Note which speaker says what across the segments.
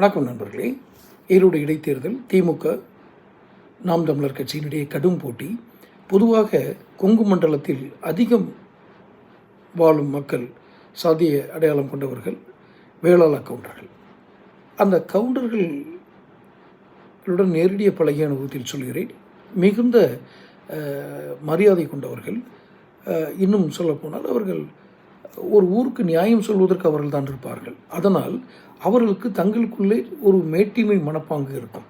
Speaker 1: வணக்கம் நண்பர்களே. ஈரோடு இடைத்தேர்தல் திமுக நாம் தமிழர் கட்சியினுடைய கடும் போட்டி. பொதுவாக கொங்கு மண்டலத்தில் அதிகம் வாழும் மக்கள் சாதிய அடையாளம் கொண்டவர்கள் வேளாள கவுண்டர்கள். அந்த கவுண்டர்களுடன் நேரடிய பழகிய அனுபவத்தில் சொல்கிறேன். மிகுந்த மரியாதை கொண்டவர்கள். இன்னும் சொல்லப்போனால் அவர்கள் ஒரு ஊருக்கு நியாயம் சொல்வதற்கு அவர்கள் தான் இருப்பார்கள். அதனால் அவர்களுக்கு தங்களுக்குள்ளே ஒரு மேட்டிமை மனப்பாங்கு இருக்கும்.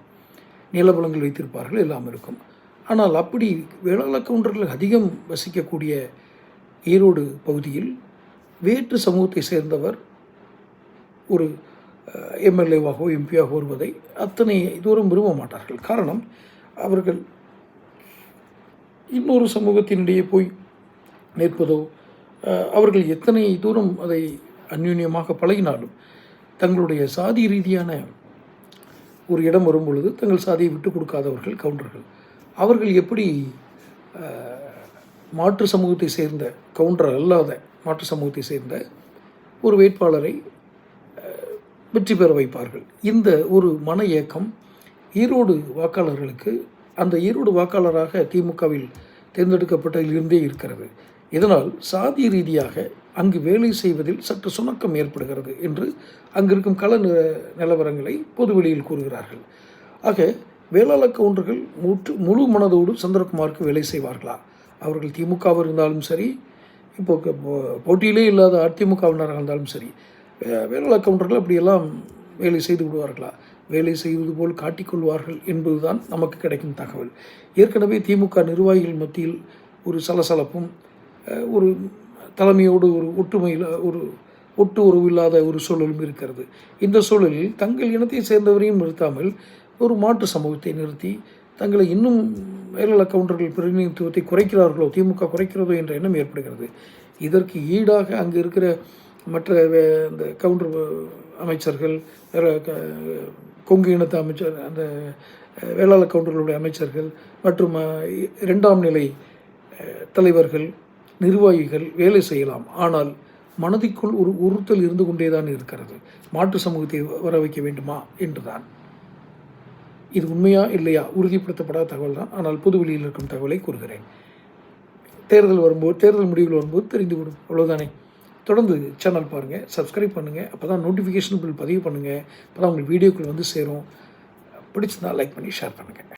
Speaker 1: நிலவலங்கள் வைத்திருப்பார்கள் எல்லாம் இருக்கும். ஆனால் அப்படி வேளாள கவுண்டர்கள் அதிகம் வசிக்கக்கூடிய ஈரோடு பகுதியில் வேற்று சமூகத்தை சேர்ந்தவர் ஒரு எம்எல்ஏவாகவோ எம்பியாகவோ வருவதை அத்தனை தூரம் விரும்ப மாட்டார்கள். காரணம் அவர்கள் இன்னொரு சமூகத்தினிடையே போய் நிற்பதோ அவர்கள் எத்தனை தூரம் அதை அந்யூன்யமாக பழகினாலும் தங்களுடைய சாதி ரீதியான ஒரு இடம் வரும் பொழுது தங்கள் சாதியை விட்டு கொடுக்காதவர்கள் கவுண்டர்கள். அவர்கள் எப்படி மாற்று சமூகத்தை சேர்ந்த கவுண்டர் அல்லாத மாற்று சமூகத்தை சேர்ந்த ஒரு வேட்பாளரை வெற்றி பெற வைப்பார்கள். இந்த ஒரு மன ஏக்கம் ஈரோடு வாக்காளர்களுக்கு அந்த ஈரோடு வாக்காளராக திமுகவில் தேர்ந்தெடுக்கப்பட்டதிலிருந்தே இருக்கிறது. இதனால் சாதி ரீதியாக அங்கு வேலை செய்வதில் சற்று சுணக்கம் ஏற்படுகிறது என்று அங்கிருக்கும் கள நி- நிலவரங்களை பொதுவெளியில் கூறுகிறார்கள். ஆக வேளாள கவுண்டர்கள் முற்று முழு மனதோடு சந்திரகுமாருக்கு வேலை செய்வார்களா? அவர்கள் திமுகவாக இருந்தாலும் சரி இப்போ போ- போட்டியிலே இல்லாத அதிமுகவினராக இருந்தாலும் சரி வே- வேளாள கவுண்டர்கள் அப்படியெல்லாம் வேலை செய்து விடுவார்களா? வேலை செய்வது போல் காட்டிக்கொள்வார்கள் என்பதுதான் நமக்கு கிடைக்கும் தகவல். ஏற்கனவே திமுக நிர்வாகிகள் மத்தியில் ஒரு சலசலப்பும் ஒரு தலைமையோடு ஒரு ஒற்றுமையில் ஒரு ஒட்டு உறவு இல்லாத ஒரு சூழலும் இருக்கிறது. இந்த சூழலில் தங்கள் இனத்தை சேர்ந்தவரையும் நிறுத்தாமல் ஒரு மாற்று சமூகத்தை நிறுத்தி தங்களை இன்னும் வேளாள கவுண்டர்கள் பிரதிநிதித்துவத்தை குறைக்கிறார்களோ திமுக குறைக்கிறதோ என்ற எண்ணம் ஏற்படுகிறது. இதற்கு ஈடாக அங்கு இருக்கிற மற்ற வே- இந்த கவுண்டர் அமைச்சர்கள் வேற கொங்கு இனத்து அமைச்சர் அந்த வேளாள கவுண்டர்களுடைய அமைச்சர்கள் மற்றும் இரண்டாம் நிலை தலைவர்கள் நிர்வாகிகள் வேலை செய்யலாம். ஆனால் மனதிற்குள் ஒரு உறுத்தல் இருந்து கொண்டேதான் இருக்கிறது. மாற்று சமூகத்தை வர வைக்க வேண்டுமா? என்றுதான். இது உண்மையா இல்லையா? உறுதிப்படுத்தப்படாத தகவல் தான் ஆனால் புதுவெளியில் இருக்கும் தகவலை கூறுகிறேன். தேர்தல் வரும்போது தேர்தல் முடிவுகள் வரும்போது தெரிந்துவிடும். அவ்வளோதானே தொடர்ந்து சேனல் பாருங்கள் சப்ஸ்கிரைப் பண்ணுங்கள் அப்போ தான் நோட்டிஃபிகேஷன் பில் பதிவு பண்ணுங்கள் அப்போ தான் உங்களுக்கு வீடியோக்கள் வந்து சேரும். பிடிச்சிருந்தா லைக் பண்ணி ஷேர் பண்ணுங்கள்